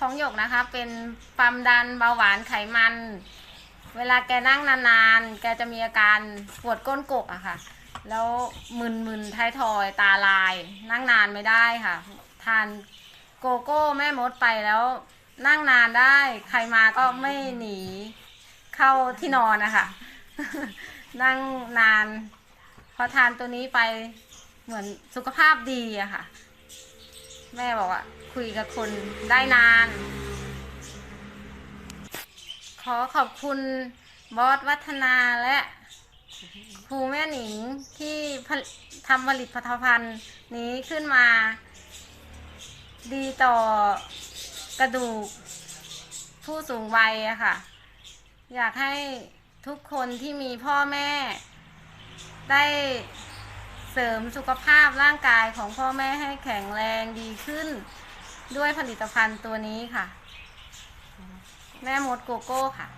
ของหยกนะคะ เป็นความดันเบาหวานไขมัน เวลาแกนั่งนานๆ แกจะมีอาการปวดก้นกกอะค่ะ แล้วมึนๆท้ายทอยตาลาย นั่งนานไม่ได้ค่ะ ทานโกโก้แม่มดไปแล้ว นั่งนานได้ ใครมาก็ไม่หนีเข้าที่นอนนะคะนั่งนาน พอทานตัวนี้ไปเหมือนสุขภาพดีอะค่ะ แม่บอกว่า คุยกับคนได้นาน ขอขอบคุณบอสวัฒนาและครูแม่หนิงที่ผลิตทำผลิตภัณฑ์นี้ขึ้นมา ดีต่อกระดูกผู้สูงวัยอะค่ะ อยากให้ทุกคนที่มีพ่อแม่ได้ เสริมสุขภาพร่างกายของพ่อแม่ให้แข็งแรงดีขึ้น ด้วยผลิตภัณฑ์ตัวนี้ค่ะ แม่มดโกโก้ค่ะ